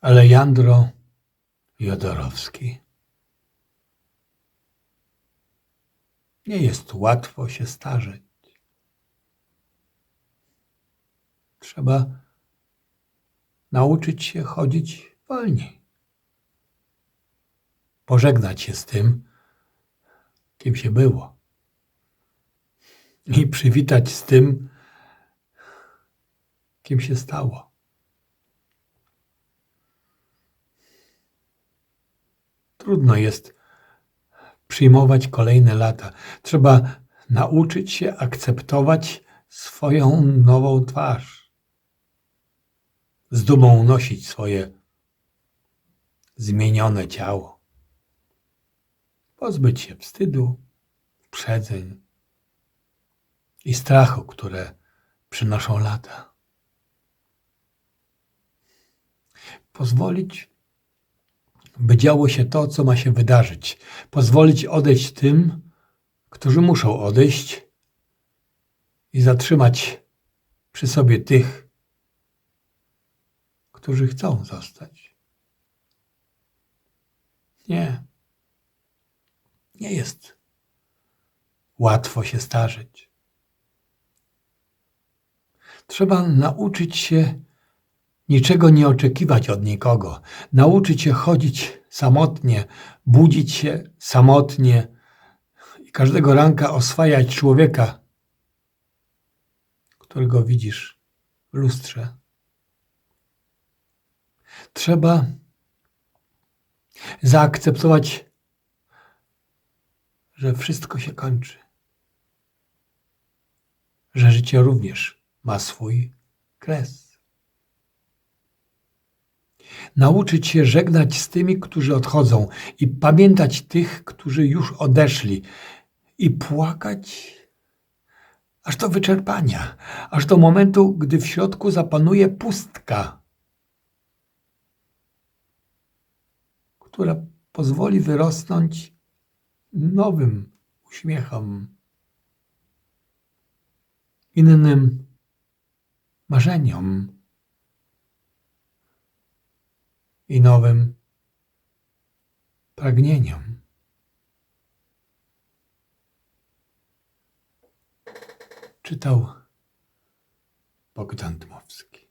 Alejandro Jodorowski. Nie jest łatwo się starzeć. Trzeba nauczyć się chodzić wolniej. Pożegnać się z tym, kim się było. I przywitać z tym, kim się stało. Trudno jest przyjmować kolejne lata. Trzeba nauczyć się akceptować swoją nową twarz. Z dumą nosić swoje zmienione ciało. Pozbyć się wstydu, uprzedzeń i strachu, które przynoszą lata. Pozwolić, by działo się to, co ma się wydarzyć. Pozwolić odejść tym, którzy muszą odejść i zatrzymać przy sobie tych, którzy chcą zostać. Nie. Nie jest łatwo się starzeć. Trzeba nauczyć się niczego nie oczekiwać od nikogo, nauczyć się chodzić samotnie, budzić się samotnie i każdego ranka oswajać człowieka, którego widzisz w lustrze. Trzeba zaakceptować, że wszystko się kończy, że życie również ma swój kres. Nauczyć się żegnać z tymi, którzy odchodzą i pamiętać tych, którzy już odeszli i płakać aż do wyczerpania, aż do momentu, gdy w środku zapanuje pustka, która pozwoli wyrosnąć nowym uśmiechom, innym marzeniom i nowym pragnieniom. Czytał Bogdan Dmowski.